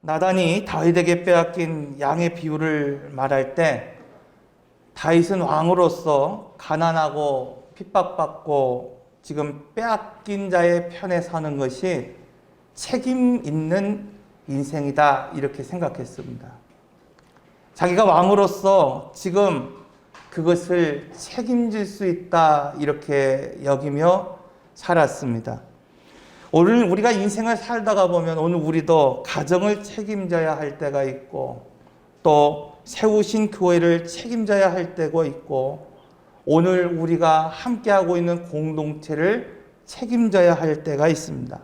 나단이 다윗에게 빼앗긴 양의 비유를 말할 때 다윗은 왕으로서 가난하고 핍박받고 지금 빼앗긴 자의 편에 서는 것이 책임 있는 인생이다 이렇게 생각했습니다. 자기가 왕으로서 지금 그것을 책임질 수 있다 이렇게 여기며 살았습니다. 오늘 우리가 인생을 살다가 보면 오늘 우리도 가정을 책임져야 할 때가 있고 또 세우신 교회를 책임져야 할 때가 있고 오늘 우리가 함께하고 있는 공동체를 책임져야 할 때가 있습니다.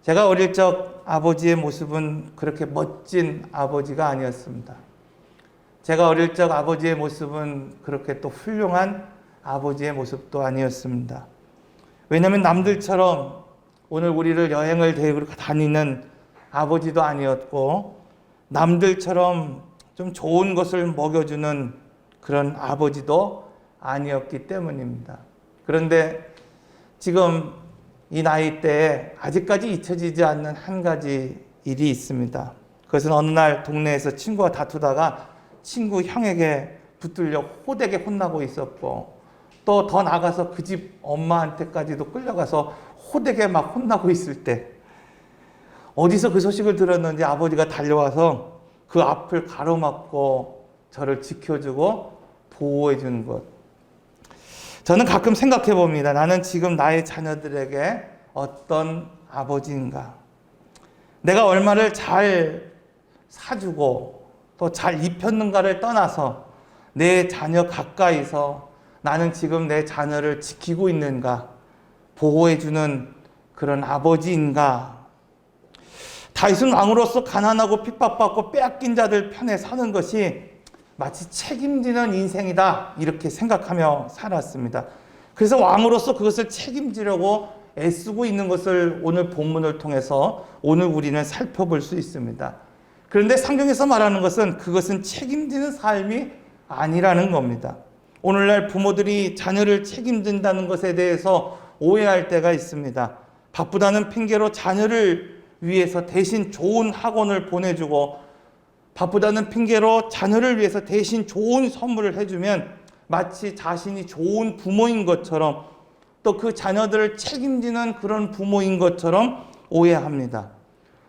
제가 어릴 적 아버지의 모습은 그렇게 멋진 아버지가 아니었습니다. 제가 어릴 적 아버지의 모습은 그렇게 또 훌륭한 아버지의 모습도 아니었습니다. 왜냐하면 남들처럼 오늘 우리를 여행을 데리고 다니는 아버지도 아니었고 남들처럼 좀 좋은 것을 먹여주는 그런 아버지도 아니었기 때문입니다. 그런데 지금 이 나이 때에 아직까지 잊혀지지 않는 한 가지 일이 있습니다. 그것은 어느 날 동네에서 친구와 다투다가 친구 형에게 붙들려 호되게 혼나고 있었고 또 더 나가서 그 집 엄마한테까지도 끌려가서 호되게 막 혼나고 있을 때 어디서 그 소식을 들었는지 아버지가 달려와서 그 앞을 가로막고 저를 지켜주고 보호해 주는 것. 저는 가끔 생각해 봅니다. 나는 지금 나의 자녀들에게 어떤 아버지인가? 내가 얼마를 잘 사주고 또 잘 입혔는가를 떠나서 내 자녀 가까이서 나는 지금 내 자녀를 지키고 있는가? 보호해주는 그런 아버지인가? 다윗은 왕으로서 가난하고 핍박받고 빼앗긴 자들 편에 서는 것이 마치 책임지는 인생이다 이렇게 생각하며 살았습니다. 그래서 왕으로서 그것을 책임지려고 애쓰고 있는 것을 오늘 본문을 통해서 오늘 우리는 살펴볼 수 있습니다. 그런데 성경에서 말하는 것은 그것은 책임지는 삶이 아니라는 겁니다. 오늘날 부모들이 자녀를 책임진다는 것에 대해서 오해할 때가 있습니다. 바쁘다는 핑계로 자녀를 위해서 대신 좋은 학원을 보내주고 바쁘다는 핑계로 자녀를 위해서 대신 좋은 선물을 해주면 마치 자신이 좋은 부모인 것처럼 또 그 자녀들을 책임지는 그런 부모인 것처럼 오해합니다.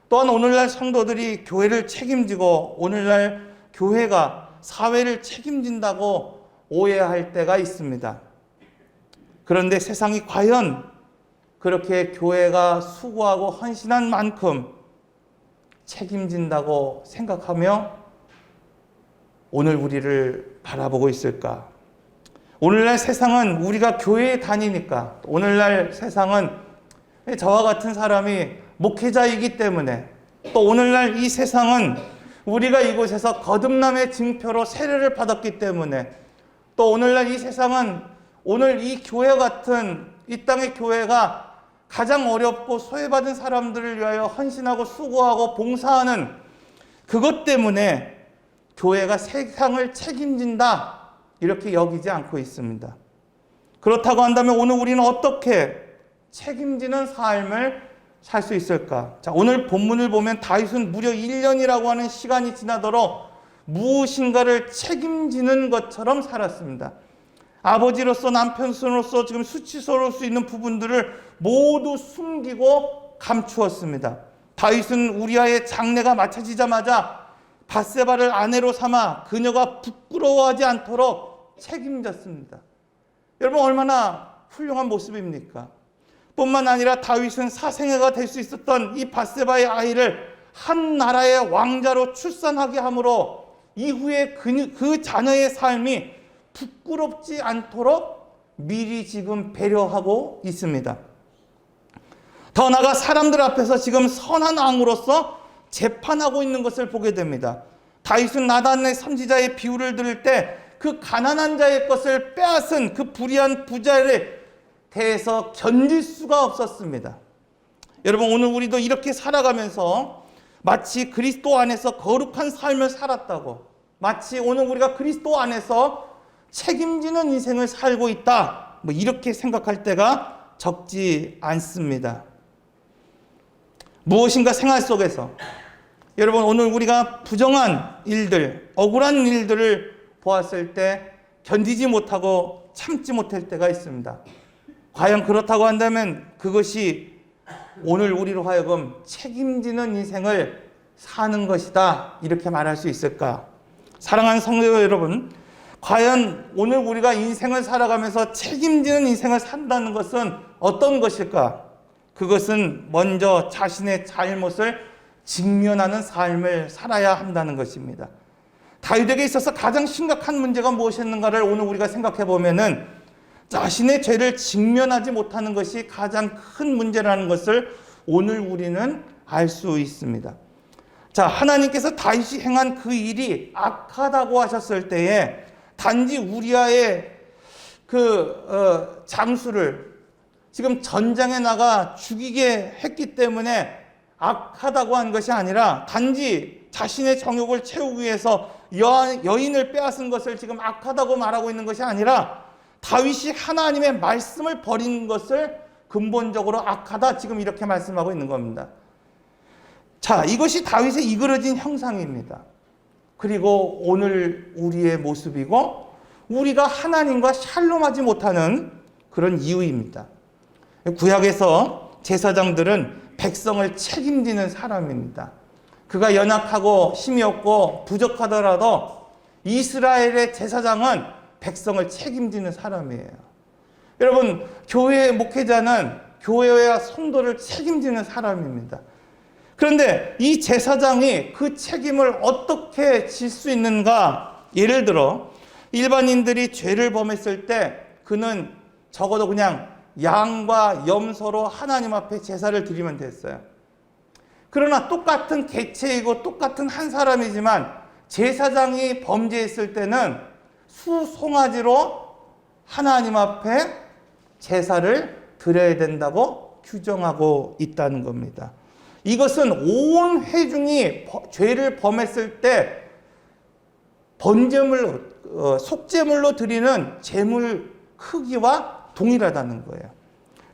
또한 오늘날 성도들이 교회를 책임지고 오늘날 교회가 사회를 책임진다고 오해할 때가 있습니다. 그런데 세상이 과연 그렇게 교회가 수고하고 헌신한 만큼 책임진다고 생각하며 오늘 우리를 바라보고 있을까? 오늘날 세상은 우리가 교회에 다니니까 오늘날 세상은 저와 같은 사람이 목회자이기 때문에 또 오늘날 이 세상은 우리가 이곳에서 거듭남의 증표로 세례를 받았기 때문에 또 오늘날 이 세상은 오늘 이 교회 같은 이 땅의 교회가 가장 어렵고 소외받은 사람들을 위하여 헌신하고 수고하고 봉사하는 그것 때문에 교회가 세상을 책임진다 이렇게 여기지 않고 있습니다. 그렇다고 한다면 오늘 우리는 어떻게 책임지는 삶을 살 수 있을까? 자, 오늘 본문을 보면 다윗은 무려 1년이라고 하는 시간이 지나도록 무엇인가를 책임지는 것처럼 살았습니다. 아버지로서 남편으로서 지금 수치스러울 수 있는 부분들을 모두 숨기고 감추었습니다. 다윗은 우리아의 장례가 마쳐지자마자 바세바를 아내로 삼아 그녀가 부끄러워하지 않도록 책임졌습니다. 여러분 얼마나 훌륭한 모습입니까? 뿐만 아니라 다윗은 사생애가 될 수 있었던 이 바세바의 아이를 한 나라의 왕자로 출산하게 함으로 이후에 그, 그 자녀의 삶이 부끄럽지 않도록 미리 지금 배려하고 있습니다. 더 나아가 사람들 앞에서 지금 선한 왕으로서 재판하고 있는 것을 보게 됩니다. 다윗은 나단의 선지자의 비유를 들을 때 그 가난한 자의 것을 빼앗은 그 불의한 부자를 대해서 견딜 수가 없었습니다. 여러분 오늘 우리도 이렇게 살아가면서 마치 그리스도 안에서 거룩한 삶을 살았다고 마치 오늘 우리가 그리스도 안에서 책임지는 인생을 살고 있다. 뭐 이렇게 생각할 때가 적지 않습니다. 무엇인가 생활 속에서 여러분 오늘 우리가 부정한 일들, 억울한 일들을 보았을 때 견디지 못하고 참지 못할 때가 있습니다. 과연 그렇다고 한다면 그것이 오늘 우리로 하여금 책임지는 인생을 사는 것이다. 이렇게 말할 수 있을까? 사랑하는 성도 여러분, 과연 오늘 우리가 인생을 살아가면서 책임지는 인생을 산다는 것은 어떤 것일까? 그것은 먼저 자신의 잘못을 직면하는 삶을 살아야 한다는 것입니다. 다윗에게 있어서 가장 심각한 문제가 무엇이었는가를 오늘 우리가 생각해 보면은 자신의 죄를 직면하지 못하는 것이 가장 큰 문제라는 것을 오늘 우리는 알 수 있습니다. 자, 하나님께서 다윗이 행한 그 일이 악하다고 하셨을 때에 단지 우리아의 그 어, 장수를 지금 전장에 나가 죽이게 했기 때문에 악하다고 한 것이 아니라 단지 자신의 정욕을 채우기 위해서 여, 여인을 빼앗은 것을 지금 악하다고 말하고 있는 것이 아니라 다윗이 하나님의 말씀을 버린 것을 근본적으로 악하다 지금 이렇게 말씀하고 있는 겁니다. 자, 이것이 다윗의 이그러진 형상입니다. 그리고 오늘 우리의 모습이고 우리가 하나님과 샬롬하지 못하는 그런 이유입니다. 구약에서 제사장들은 백성을 책임지는 사람입니다. 그가 연약하고 힘이 없고 부족하더라도 이스라엘의 제사장은 백성을 책임지는 사람이에요. 여러분, 교회의 목회자는 교회와 성도를 책임지는 사람입니다. 그런데 이 제사장이 그 책임을 어떻게 질 수 있는가? 예를 들어, 일반인들이 죄를 범했을 때 그는 적어도 그냥 양과 염소로 하나님 앞에 제사를 드리면 됐어요. 그러나 똑같은 개체이고 똑같은 한 사람이지만 제사장이 범죄했을 때는 수송아지로 하나님 앞에 제사를 드려야 된다고 규정하고 있다는 겁니다. 이것은 온 회중이 죄를 범했을 때 번제물로 어, 속제물로 드리는 제물 크기와 동일하다는 거예요.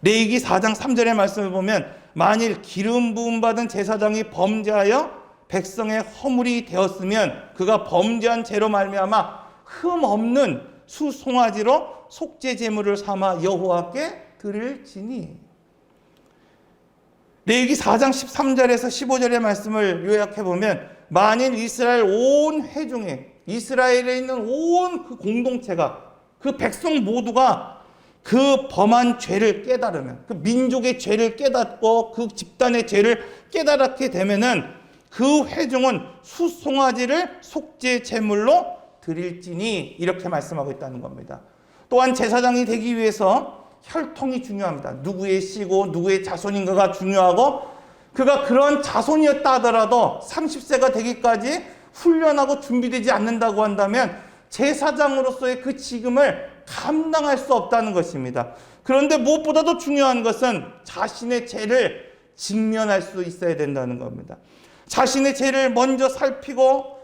레이기 4장 3절의 말씀을 보면 만일 기름 부음 받은 제사장이 범죄하여 백성의 허물이 되었으면 그가 범죄한 죄로 말미암아 흠 없는 수송아지로 속죄 제물을 삼아 여호와께 드릴지니 레이기 4장 13절에서 15절의 말씀을 요약해 보면 만일 이스라엘 온 회중에 이스라엘에 있는 온 그 공동체가 그 백성 모두가 그 범한 죄를 깨달으면 그 민족의 죄를 깨닫고 그 집단의 죄를 깨달았게 되면은 그 회중은 수송아지를 속죄 제물로 드릴지니 이렇게 말씀하고 있다는 겁니다. 또한 제사장이 되기 위해서 혈통이 중요합니다. 누구의 씨고 누구의 자손인가가 중요하고 그가 그런 자손이었다 하더라도 30세가 되기까지 훈련하고 준비되지 않는다고 한다면 제사장으로서의 그 직임을 감당할 수 없다는 것입니다. 그런데 무엇보다도 중요한 것은 자신의 죄를 직면할 수 있어야 된다는 겁니다. 자신의 죄를 먼저 살피고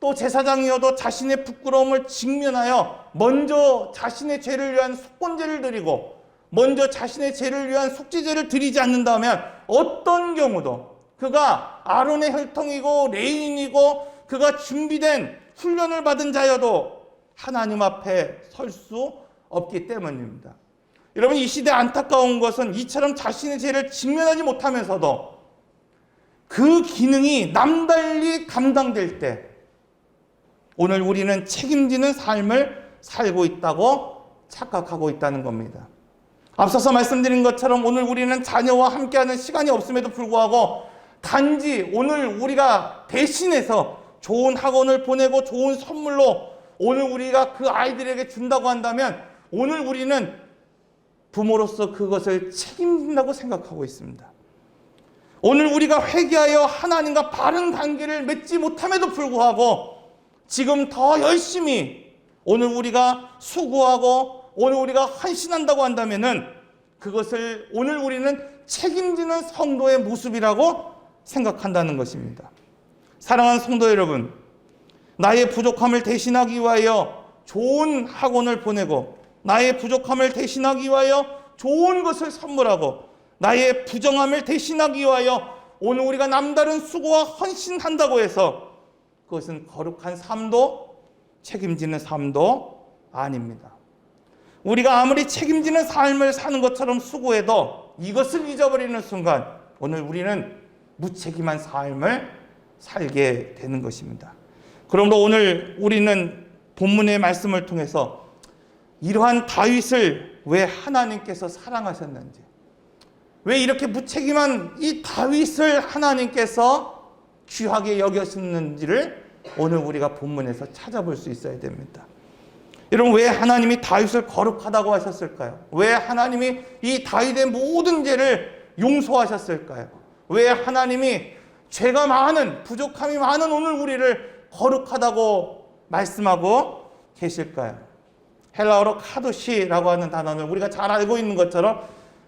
또 제사장이어도 자신의 부끄러움을 직면하여 먼저 자신의 죄를 위한 속건제를 드리고 먼저 자신의 죄를 위한 속죄제를 드리지 않는다면 어떤 경우도 그가 아론의 혈통이고 레인이고 그가 준비된 훈련을 받은 자여도 하나님 앞에 설 수 없기 때문입니다. 여러분 이 시대 안타까운 것은 이처럼 자신의 죄를 직면하지 못하면서도 그 기능이 남달리 감당될 때 오늘 우리는 책임지는 삶을 살고 있다고 착각하고 있다는 겁니다. 앞서서 말씀드린 것처럼 오늘 우리는 자녀와 함께하는 시간이 없음에도 불구하고 단지 오늘 우리가 대신해서 좋은 학원을 보내고 좋은 선물로 오늘 우리가 그 아이들에게 준다고 한다면 오늘 우리는 부모로서 그것을 책임진다고 생각하고 있습니다. 오늘 우리가 회개하여 하나님과 바른 관계를 맺지 못함에도 불구하고 지금 더 열심히 오늘 우리가 수고하고 오늘 우리가 헌신한다고 한다면은 그것을 오늘 우리는 책임지는 성도의 모습이라고 생각한다는 것입니다. 사랑하는 성도 여러분, 나의 부족함을 대신하기 위하여 좋은 학원을 보내고 나의 부족함을 대신하기 위하여 좋은 것을 선물하고 나의 부정함을 대신하기 위하여 오늘 우리가 남다른 수고와 헌신한다고 해서 그것은 거룩한 삶도 책임지는 삶도 아닙니다. 우리가 아무리 책임지는 삶을 사는 것처럼 수고해도 이것을 잊어버리는 순간 오늘 우리는 무책임한 삶을 살게 되는 것입니다. 그러므로 오늘 우리는 본문의 말씀을 통해서 이러한 다윗을 왜 하나님께서 사랑하셨는지, 왜 이렇게 무책임한 이 다윗을 하나님께서 귀하게 여겼는지를 오늘 우리가 본문에서 찾아볼 수 있어야 됩니다. 여러분 왜 하나님이 다윗을 거룩하다고 하셨을까요? 왜 하나님이 이 다윗의 모든 죄를 용서하셨을까요? 왜 하나님이 죄가 많은 부족함이 많은 오늘 우리를 거룩하다고 말씀하고 계실까요? 헬라어로 카도시라고 하는 단어는 우리가 잘 알고 있는 것처럼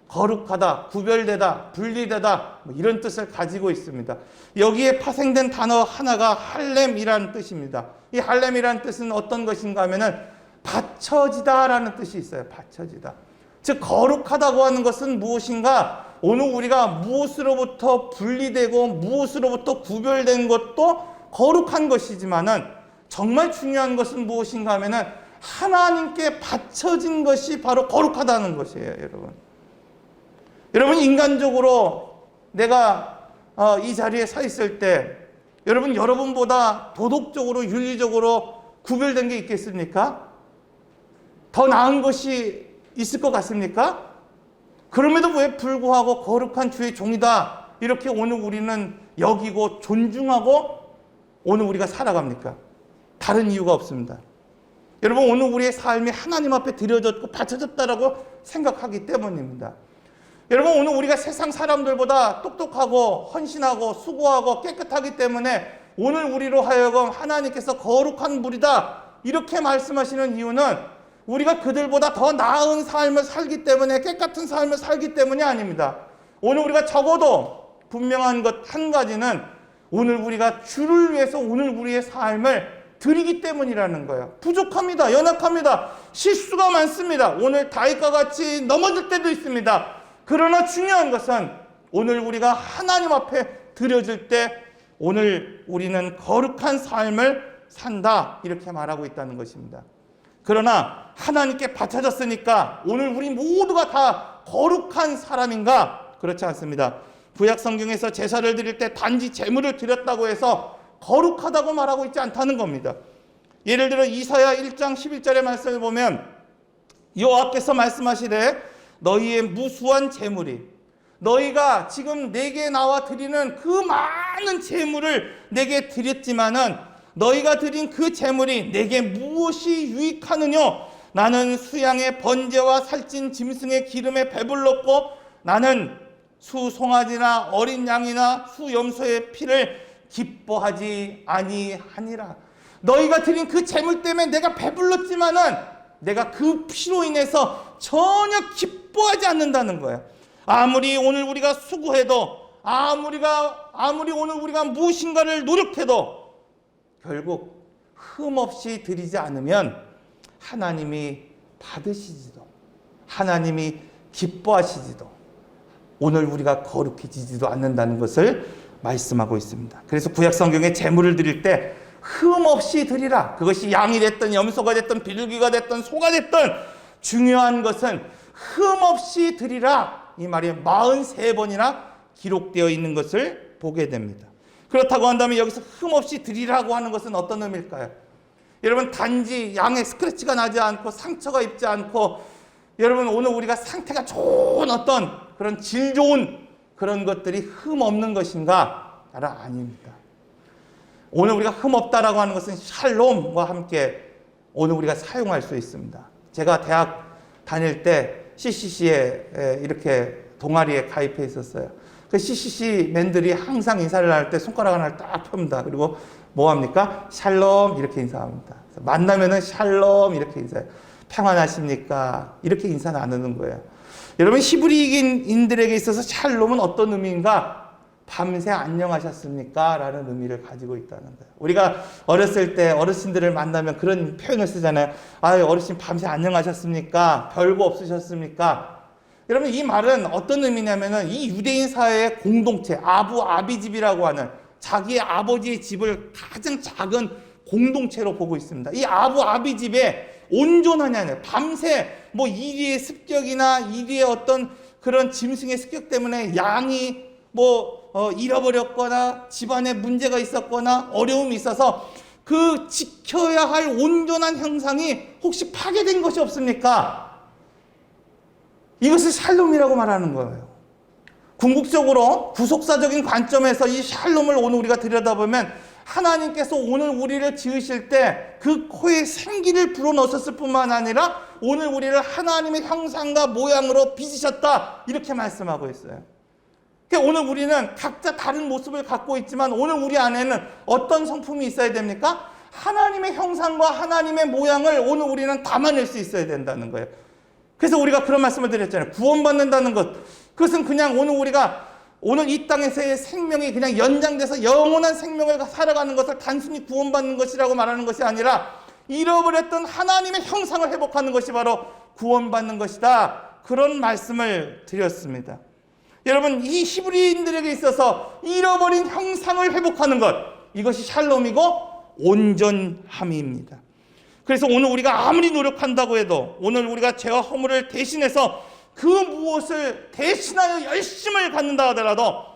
거룩하다, 구별되다, 분리되다 뭐 이런 뜻을 가지고 있습니다. 여기에 파생된 단어 하나가 할렘이라는 뜻입니다. 이 할렘이라는 뜻은 어떤 것인가 하면은 받쳐지다라는 뜻이 있어요. 받쳐지다. 즉 거룩하다고 하는 것은 무엇인가? 오늘 우리가 무엇으로부터 분리되고 무엇으로부터 구별된 것도 거룩한 것이지만은 정말 중요한 것은 무엇인가 하면은 하나님께 바쳐진 것이 바로 거룩하다는 것이에요, 여러분. 여러분 인간적으로 내가 어, 이 자리에 서 있을 때 여러분 여러분보다 도덕적으로 윤리적으로 구별된 게 있겠습니까? 더 나은 것이 있을 것 같습니까? 그럼에도 왜 불구하고 거룩한 주의 종이다 이렇게 오늘 우리는 여기고 존중하고 오늘 우리가 살아갑니까? 다른 이유가 없습니다. 여러분 오늘 우리의 삶이 하나님 앞에 드려졌고 바쳐졌다라고 생각하기 때문입니다. 여러분 오늘 우리가 세상 사람들보다 똑똑하고 헌신하고 수고하고 깨끗하기 때문에 오늘 우리로 하여금 하나님께서 거룩한 불이다 이렇게 말씀하시는 이유는 우리가 그들보다 더 나은 삶을 살기 때문에 깨끗한 삶을 살기 때문이 아닙니다. 오늘 우리가 적어도 분명한 것 한 가지는 오늘 우리가 주를 위해서 오늘 우리의 삶을 드리기 때문이라는 거예요. 부족합니다. 연약합니다. 실수가 많습니다. 오늘 다윗과 같이 넘어질 때도 있습니다. 그러나 중요한 것은 오늘 우리가 하나님 앞에 드려질 때 오늘 우리는 거룩한 삶을 산다. 이렇게 말하고 있다는 것입니다. 그러나 하나님께 바쳐졌으니까 오늘 우리 모두가 다 거룩한 사람인가? 그렇지 않습니다. 구약 성경에서 제사를 드릴 때 단지 제물을 드렸다고 해서 거룩하다고 말하고 있지 않다는 겁니다. 예를 들어 이사야 1장 11절의 말씀을 보면 여호와께서 말씀하시되 너희의 무수한 제물이 너희가 지금 내게 나와 드리는 그 많은 제물을 내게 드렸지만은 너희가 드린 그 제물이 내게 무엇이 유익하느냐 나는 수양의 번제와 살찐 짐승의 기름에 배불렀고 나는 수 송아지나 어린 양이나 수 염소의 피를 기뻐하지 아니하니라. 너희가 드린 그 재물 때문에 내가 배불렀지만은 내가 그 피로 인해서 전혀 기뻐하지 않는다는 거야. 아무리 오늘 우리가 수고해도 아무리가 아무리 오늘 우리가 무엇인가를 노력해도 결국 흠 없이 드리지 않으면 하나님이 받으시지도 하나님이 기뻐하시지도 오늘 우리가 거룩해지지도 않는다는 것을 말씀하고 있습니다. 그래서 구약 성경에 제물을 드릴 때 흠 없이 드리라. 그것이 양이 됐든 염소가 됐든 비둘기가 됐든 소가 됐든 중요한 것은 흠 없이 드리라. 이 말이 43번이나 기록되어 있는 것을 보게 됩니다. 그렇다고 한다면 여기서 흠 없이 드리라고 하는 것은 어떤 의미일까요? 여러분 단지 양의 스크래치가 나지 않고 상처가 입지 않고 여러분 오늘 우리가 상태가 좋은 어떤 그런 질 좋은 그런 것들이 흠 없는 것인가? 나라 아닙니다. 오늘 우리가 흠 없다라고 하는 것은 샬롬과 함께 오늘 우리가 사용할 수 있습니다. 제가 대학 다닐 때 CCC에 이렇게 동아리에 가입해 있었어요. 그 CCC 맨들이 항상 인사를 할 때 손가락 하나를 딱 펴니다. 그리고 뭐 합니까? 샬롬 이렇게 인사합니다. 만나면은 샬롬 이렇게 인사해요. 평안하십니까? 이렇게 인사 나누는 거예요. 여러분 히브리인들에게 있어서 샬롬은 어떤 의미인가? 밤새 안녕하셨습니까? 라는 의미를 가지고 있다는 거예요. 우리가 어렸을 때 어르신들을 만나면 그런 표현을 쓰잖아요. 아 어르신 밤새 안녕하셨습니까? 별거 없으셨습니까? 여러분 이 말은 어떤 의미냐면은 이 유대인 사회의 공동체 아부 아비집이라고 하는 자기의 아버지의 집을 가장 작은 공동체로 보고 있습니다. 이 아부 아비집에 온전하냐는 밤새 뭐 이리의 습격이나 이리의 어떤 그런 짐승의 습격 때문에 양이 뭐 어, 잃어버렸거나 집안에 문제가 있었거나 어려움이 있어서 그 지켜야 할 온전한 형상이 혹시 파괴된 것이 없습니까? 이것을 샬롬이라고 말하는 거예요. 궁극적으로 구속사적인 관점에서 이 샬롬을 오늘 우리가 들여다보면 하나님께서 오늘 우리를 지으실 때 그 코에 생기를 불어넣으셨을 뿐만 아니라 오늘 우리를 하나님의 형상과 모양으로 빚으셨다. 이렇게 말씀하고 있어요. 그러니까 오늘 우리는 각자 다른 모습을 갖고 있지만 오늘 우리 안에는 어떤 성품이 있어야 됩니까? 하나님의 형상과 하나님의 모양을 오늘 우리는 담아낼 수 있어야 된다는 거예요. 그래서 우리가 그런 말씀을 드렸잖아요. 구원받는다는 것. 그것은 그냥 오늘 우리가 오늘 이 땅에서의 생명이 그냥 연장돼서 영원한 생명을 살아가는 것을 단순히 구원받는 것이라고 말하는 것이 아니라 잃어버렸던 하나님의 형상을 회복하는 것이 바로 구원받는 것이다. 그런 말씀을 드렸습니다. 여러분, 이 히브리인들에게 있어서 잃어버린 형상을 회복하는 것. 이것이 샬롬이고 온전함입니다. 그래서 오늘 우리가 아무리 노력한다고 해도 오늘 우리가 죄와 허물을 대신해서 그 무엇을 대신하여 열심을 갖는다 하더라도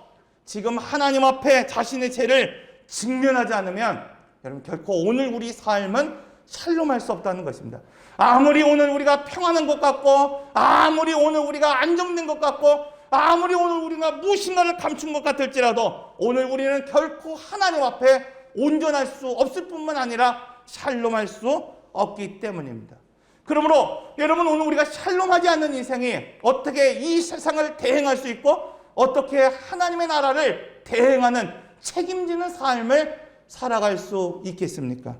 지금 하나님 앞에 자신의 죄를 직면하지 않으면 여러분 결코 오늘 우리 삶은 샬롬할 수 없다는 것입니다. 아무리 오늘 우리가 평안한 것 같고 아무리 오늘 우리가 안정된 것 같고 아무리 오늘 우리가 무엇인가를 감춘 것 같을지라도 오늘 우리는 결코 하나님 앞에 온전할 수 없을 뿐만 아니라 샬롬할 수 없기 때문입니다. 그러므로 여러분 오늘 우리가 샬롬하지 않는 인생이 어떻게 이 세상을 대행할 수 있고 어떻게 하나님의 나라를 대행하는 책임지는 삶을 살아갈 수 있겠습니까?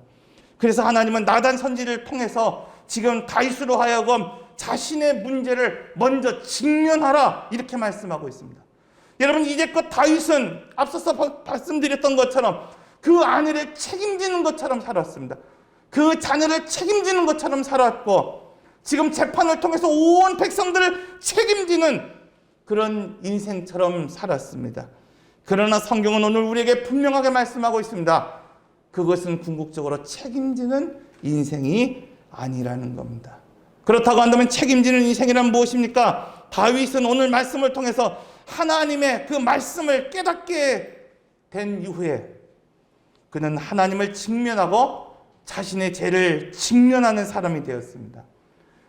그래서 하나님은 나단 선지를 통해서 지금 다윗으로 하여금 자신의 문제를 먼저 직면하라 이렇게 말씀하고 있습니다. 여러분 이제껏 다윗은 앞서서 말씀드렸던 것처럼 그 아내를 책임지는 것처럼 살았습니다. 그 자녀를 책임지는 것처럼 살았고 지금 재판을 통해서 온 백성들을 책임지는 그런 인생처럼 살았습니다. 그러나 성경은 오늘 우리에게 분명하게 말씀하고 있습니다. 그것은 궁극적으로 책임지는 인생이 아니라는 겁니다. 그렇다고 한다면 책임지는 인생이란 무엇입니까? 다윗은 오늘 말씀을 통해서 하나님의 그 말씀을 깨닫게 된 이후에 그는 하나님을 직면하고 자신의 죄를 직면하는 사람이 되었습니다.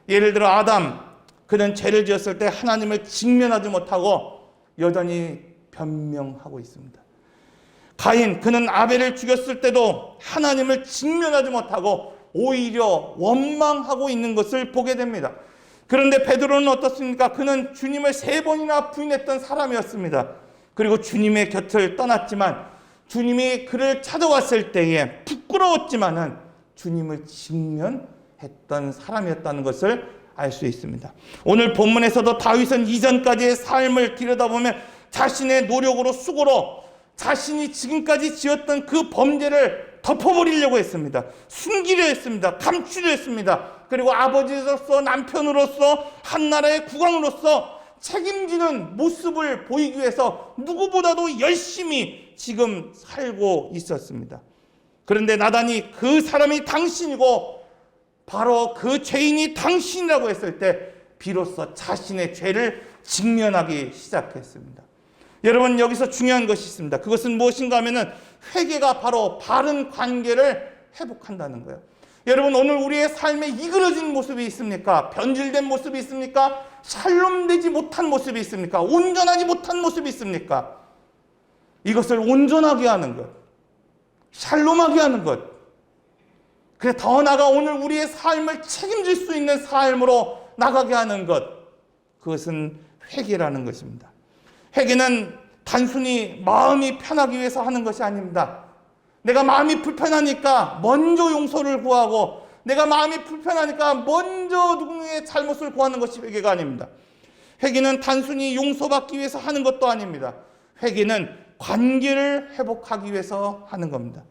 예를 들어 아담 그는 죄를 지었을 때 하나님을 직면하지 못하고 여전히 변명하고 있습니다. 가인 그는 아벨을 죽였을 때도 하나님을 직면하지 못하고 오히려 원망하고 있는 것을 보게 됩니다. 그런데 베드로는 어떻습니까? 그는 주님을 세 번이나 부인했던 사람이었습니다. 그리고 주님의 곁을 떠났지만 주님이 그를 찾아왔을 때에 부끄러웠지만은 주님을 직면했던 사람이었다는 것을 알 수 있습니다. 오늘 본문에서도 다윗은 이전까지의 삶을 들여다보면 자신의 노력으로 수고로 자신이 지금까지 지었던 그 범죄를 덮어버리려고 했습니다. 숨기려 했습니다. 감추려 했습니다. 그리고 아버지로서 남편으로서 한 나라의 국왕으로서 책임지는 모습을 보이기 위해서 누구보다도 열심히 지금 살고 있었습니다. 그런데 나단이 그 사람이 당신이고 바로 그 죄인이 당신이라고 했을 때 비로소 자신의 죄를 직면하기 시작했습니다. 여러분 여기서 중요한 것이 있습니다. 그것은 무엇인가 하면은 회개가 바로 바른 관계를 회복한다는 거예요. 여러분 오늘 우리의 삶에 이그러진 모습이 있습니까? 변질된 모습이 있습니까? 샬롬되지 못한 모습이 있습니까? 온전하지 못한 모습이 있습니까? 이것을 온전하게 하는 것, 샬롬하게 하는 것. 그래 더 나아가 오늘 우리의 삶을 책임질 수 있는 삶으로 나가게 하는 것. 그것은 회개라는 것입니다. 회개는 단순히 마음이 편하기 위해서 하는 것이 아닙니다. 내가 마음이 불편하니까 먼저 용서를 구하고 내가 마음이 불편하니까 먼저 누군가의 잘못을 구하는 것이 회개가 아닙니다. 회개는 단순히 용서받기 위해서 하는 것도 아닙니다. 회개는 관계를 회복하기 위해서 하는 겁니다.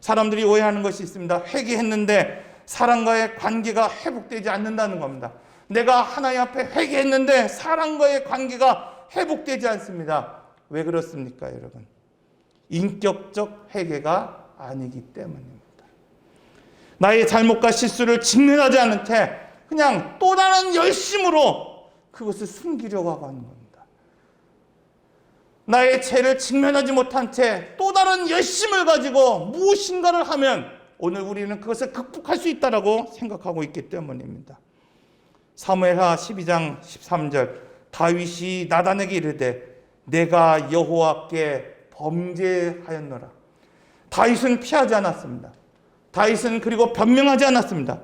사람들이 오해하는 것이 있습니다. 회개했는데 사람과의 관계가 회복되지 않는다는 겁니다. 내가 하나님 앞에 회개했는데 사랑과의 관계가 회복되지 않습니다. 왜 그렇습니까, 여러분? 인격적 회개가 아니기 때문입니다. 나의 잘못과 실수를 직면하지 않은 채 그냥 또 다른 열심으로 그것을 숨기려고 하는 겁니다. 나의 죄를 직면하지 못한 채 또 다른 열심을 가지고 무엇인가를 하면 오늘 우리는 그것을 극복할 수 있다라고 생각하고 있기 때문입니다. 사무엘하 12장 13절 다윗이 나단에게 이르되 내가 여호와께 범죄하였노라. 다윗은 피하지 않았습니다. 다윗은 그리고 변명하지 않았습니다.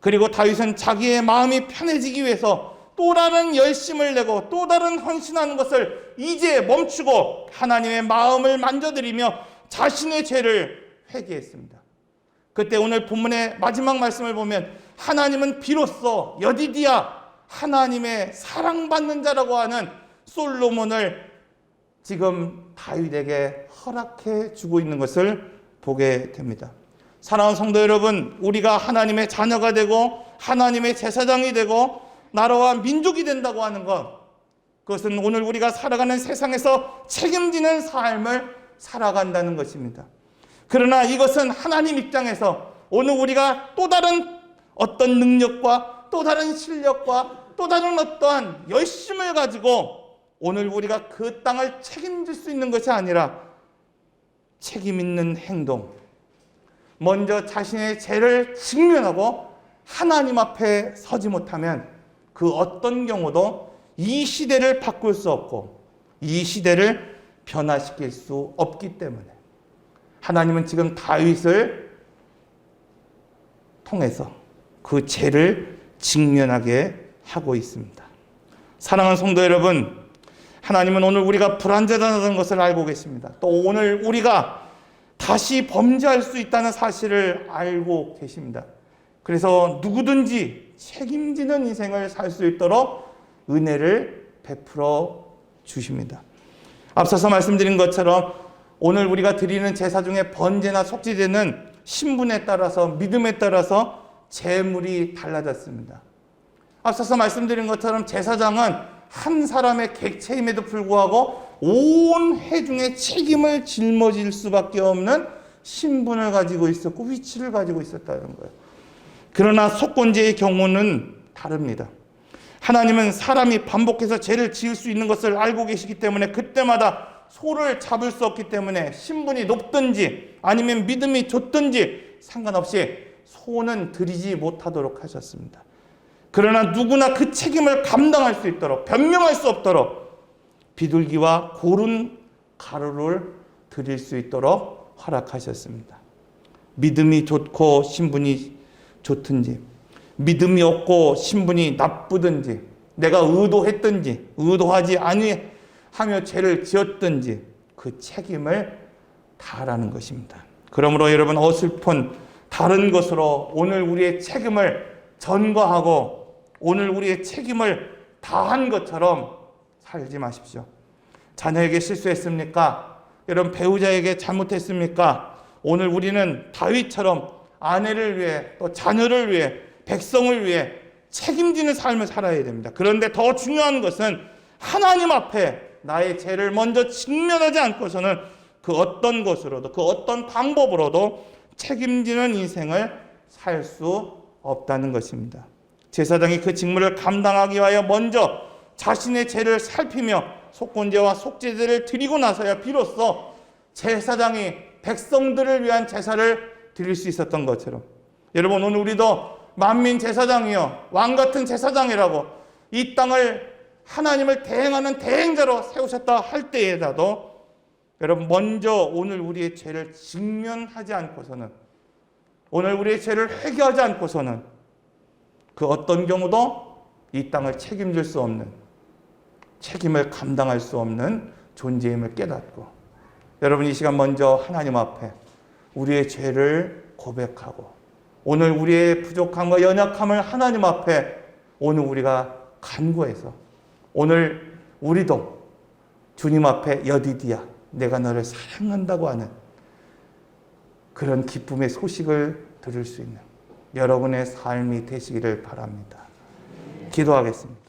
그리고 다윗은 자기의 마음이 편해지기 위해서 또 다른 열심을 내고 또 다른 헌신하는 것을 이제 멈추고 하나님의 마음을 만져드리며 자신의 죄를 회개했습니다. 그때 오늘 본문의 마지막 말씀을 보면 하나님은 비로소 여디디야 하나님의 사랑받는 자라고 하는 솔로몬을 지금 다윗에게 허락해 주고 있는 것을 보게 됩니다. 사랑하는 성도 여러분, 우리가 하나님의 자녀가 되고 하나님의 제사장이 되고 나라와 민족이 된다고 하는 것, 그것은 오늘 우리가 살아가는 세상에서 책임지는 삶을 살아간다는 것입니다. 그러나 이것은 하나님 입장에서 오늘 우리가 또 다른 어떤 능력과 또 다른 실력과 또 다른 어떠한 열심을 가지고 오늘 우리가 그 땅을 책임질 수 있는 것이 아니라 책임 있는 행동, 먼저 자신의 죄를 직면하고 하나님 앞에 서지 못하면 그 어떤 경우도 이 시대를 바꿀 수 없고 이 시대를 변화시킬 수 없기 때문에 하나님은 지금 다윗을 통해서 그 죄를 직면하게 하고 있습니다. 사랑하는 성도 여러분, 하나님은 오늘 우리가 불안전하다는 것을 알고 계십니다. 또 오늘 우리가 다시 범죄할 수 있다는 사실을 알고 계십니다. 그래서 누구든지 책임지는 인생을 살 수 있도록 은혜를 베풀어 주십니다. 앞서서 말씀드린 것처럼 오늘 우리가 드리는 제사 중에 번제나 속죄제는 신분에 따라서 믿음에 따라서 재물이 달라졌습니다. 앞서서 말씀드린 것처럼 제사장은 한 사람의 객체임에도 불구하고 온 회중의 책임을 짊어질 수밖에 없는 신분을 가지고 있었고 위치를 가지고 있었다는 거예요. 그러나 속건제의 경우는 다릅니다. 하나님은 사람이 반복해서 죄를 지을 수 있는 것을 알고 계시기 때문에 그때마다 소를 잡을 수 없기 때문에 신분이 높든지 아니면 믿음이 좋든지 상관없이 소는 드리지 못하도록 하셨습니다. 그러나 누구나 그 책임을 감당할 수 있도록 변명할 수 없도록 비둘기와 고른 가루를 드릴 수 있도록 허락하셨습니다. 믿음이 좋고 신분이 좋든지 믿음이 없고 신분이 나쁘든지 내가 의도했든지 의도하지 아니하며 죄를 지었든지 그 책임을 다하라는 것입니다. 그러므로 여러분 어슬픈 다른 것으로 오늘 우리의 책임을 전가하고 오늘 우리의 책임을 다한 것처럼 살지 마십시오. 자녀에게 실수했습니까? 여러분 배우자에게 잘못했습니까? 오늘 우리는 다윗처럼 아내를 위해 또 자녀를 위해 백성을 위해 책임지는 삶을 살아야 됩니다. 그런데 더 중요한 것은 하나님 앞에 나의 죄를 먼저 직면하지 않고서는 그 어떤 것으로도 그 어떤 방법으로도 책임지는 인생을 살 수 없다는 것입니다. 제사장이 그 직무를 감당하기 위하여 먼저 자신의 죄를 살피며 속건제와 속죄제를 드리고 나서야 비로소 제사장이 백성들을 위한 제사를 드릴 수 있었던 것처럼 여러분 오늘 우리도 만민 제사장이요. 왕 같은 제사장이라고 이 땅을 하나님을 대행하는 대행자로 세우셨다 할 때에라도 여러분 먼저 오늘 우리의 죄를 직면하지 않고서는 오늘 우리의 죄를 회개하지 않고서는 그 어떤 경우도 이 땅을 책임질 수 없는 책임을 감당할 수 없는 존재임을 깨닫고 여러분 이 시간 먼저 하나님 앞에 우리의 죄를 고백하고 오늘 우리의 부족함과 연약함을 하나님 앞에 오늘 우리가 간구해서 오늘 우리도 주님 앞에 여디디야 내가 너를 사랑한다고 하는 그런 기쁨의 소식을 들을 수 있는 여러분의 삶이 되시기를 바랍니다. 기도하겠습니다.